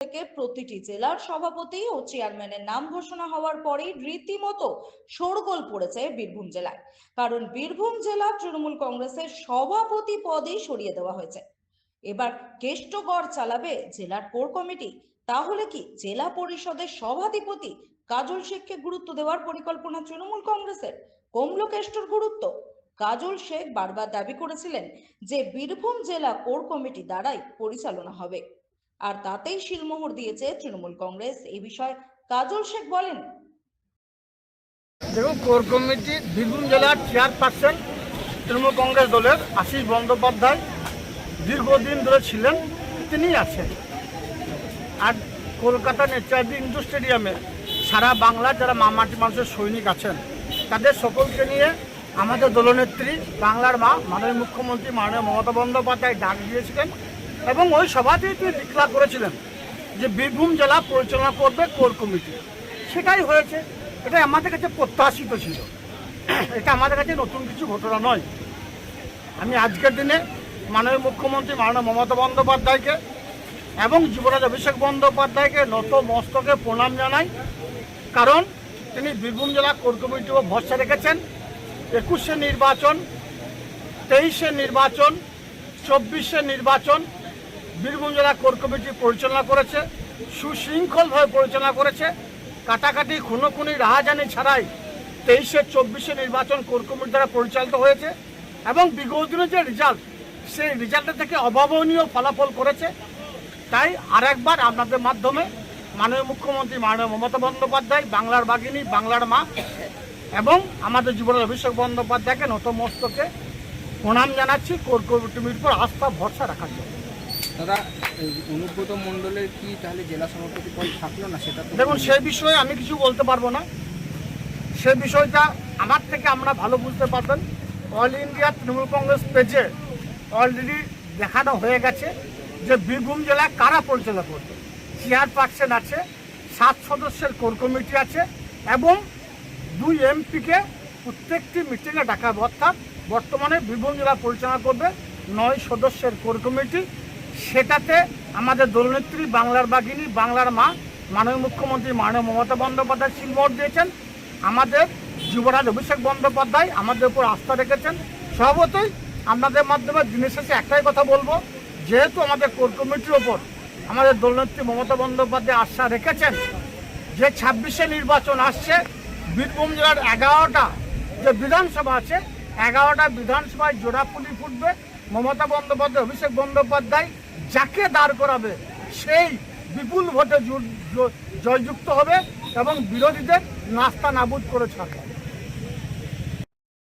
থেকে প্রতিটি জেলার সভাপতি ও চেয়ারম্যানের নাম ঘোষণা হওয়ার পরেই রীতিমতো শোরগোল পড়েছে বীরভূম জেলায়। কারণ বীরভূম জেলা তৃণমূল কংগ্রেসের সভাপতি পদেই সরিয়ে দেওয়া হয়েছে। এবার কেষ্টগড় চালাবে জেলার কোর কমিটি। তাহলে কি জেলা পরিষদের সভাধিপতি কাজল শেখকে গুরুত্ব দেওয়ার পরিকল্পনা তৃণমূল কংগ্রেসের? কমলো কেষ্টর গুরুত্ব। কাজল শেখ বারবার দাবি করেছিলেন যে বীরভূম জেলা কোর কমিটি দ্বারাই পরিচালনা হবে। আর তাতেই শিলমোহর দিয়েছে তৃণমূল কংগ্রেস। এই বিষয়ে কাজল শেখ বলেন, দেখুন, কোর কমিটি বীরভূম জেলার চেয়ারপারসন তৃণমূল কংগ্রেস দলের আশিস বন্দ্যোপাধ্যায় দীর্ঘদিন ধরে ছিলেন তিনি আছেন। আর কলকাতা নেচারদি ইন্ডোর স্টেডিয়ামে সারা বাংলার যারা মামাটি মানুষের সৈনিক আছেন, তাদের সকলকে নিয়ে আমাদের দলনেত্রী বাংলার মা, মাননীয় মুখ্যমন্ত্রী মাননীয় মমতা বন্দ্যোপাধ্যায় ডাক দিয়েছিলেন। এবং ওই সভাতেই তিনি ডিক্লার করেছিলেন যে বীরভূম জেলা পরিচালনা করবে কোর কমিটি। সেটাই হয়েছে। এটা আমাদের কাছে প্রত্যাশিত ছিল। এটা আমাদের কাছে নতুন কিছু ঘটনা নয়। আমি আজকের দিনে মাননীয় মুখ্যমন্ত্রী মাননীয় মমতা বন্দ্যোপাধ্যায়কে এবং যুবরাজ অভিষেক বন্দ্যোপাধ্যায়কে নত মস্তকে প্রণাম জানাই। কারণ তিনি বীরভূম জেলা কোর কমিটি উপর ভরসা রেখেছেন। একুশে নির্বাচন, তেইশে নির্বাচন, চব্বিশে নির্বাচন বীরভূম জেলা কোর কমিটি পরিচালনা করেছে, সুশৃঙ্খলভাবে পরিচালনা করেছে। কাটাকাটি খুনোখুনি, রাহাজানি ছাড়াই তেইশে, চব্বিশে নির্বাচন কোর কমিটি দ্বারা পরিচালিত হয়েছে এবং বিগত দিনের যে রেজাল্ট সেই রেজাল্টের থেকে অভাবনীয় ফলাফল করেছে। তাই আরেকবার আপনাদের মাধ্যমে মাননীয় মুখ্যমন্ত্রী মাননীয় মমতা বন্দ্যোপাধ্যায়, বাংলার বাগিনী বাংলার মা এবং আমাদের জীবনের অভিষেক বন্দ্যোপাধ্যায়কে নতমস্তকে প্রণাম জানাচ্ছি। কোর কমিটির উপর আস্থা, ভরসা রাখার জন্য। দাদা অনুব্রত মণ্ডলের কি তাহলে জেলা সভাপতি পদ থাকল না সেটা দেখুন সেই বিষয়ে আমি কিছু বলতে পারব না। সে বিষয়টা আমার থেকে আমরা ভালো বুঝতে পারবেন। অল ইন্ডিয়া তৃণমূল কংগ্রেস পেজে অলরেডি দেখানো হয়ে গেছে যে বীরভূম জেলা কারা পরিচালনা করবে। চেয়ারপারসন আছে, সাত সদস্যের কোর কমিটি আছে এবং দুই এমপিকে প্রত্যেকটি মিটিংয়ে ডাকা অর্থাৎ বর্তমানে বীরভূম জেলা পরিচালনা করবে নয় সদস্যের কোর কমিটি। সেটাতে আমাদের দলনেত্রী বাংলার বাগিনী বাংলার মা, মাননীয় মুখ্যমন্ত্রী মাননীয় মমতা বন্দ্যোপাধ্যায় শিলমোহর দিয়েছেন। আমাদের যুবরাজ অভিষেক বন্দ্যোপাধ্যায় আমাদের উপর আস্থা রেখেছেন। স্বভাবতই আপনাদের মাধ্যমে দিনের শেষে একটাই কথা বলব, যেহেতু আমাদের কোর কমিটির ওপর আমাদের দলনেত্রী মমতা বন্দ্যোপাধ্যায় আস্থা রেখেছেন, যে ছাব্বিশে নির্বাচন আসছে, বীরভূম জেলার এগারোটা যে বিধানসভা আছে, এগারোটা বিধানসভায় জোড়াপুলি ফুটবে। মমতা বন্দ্যোপাধ্যায়, অভিষেক বন্দ্যোপাধ্যায় যাকে দাঁড় করাবে সেই বিপুল ভোটে জয়যুক্ত হবে এবং বিরোধীদের নাস্তা নাবুদ করে ছাড়বে।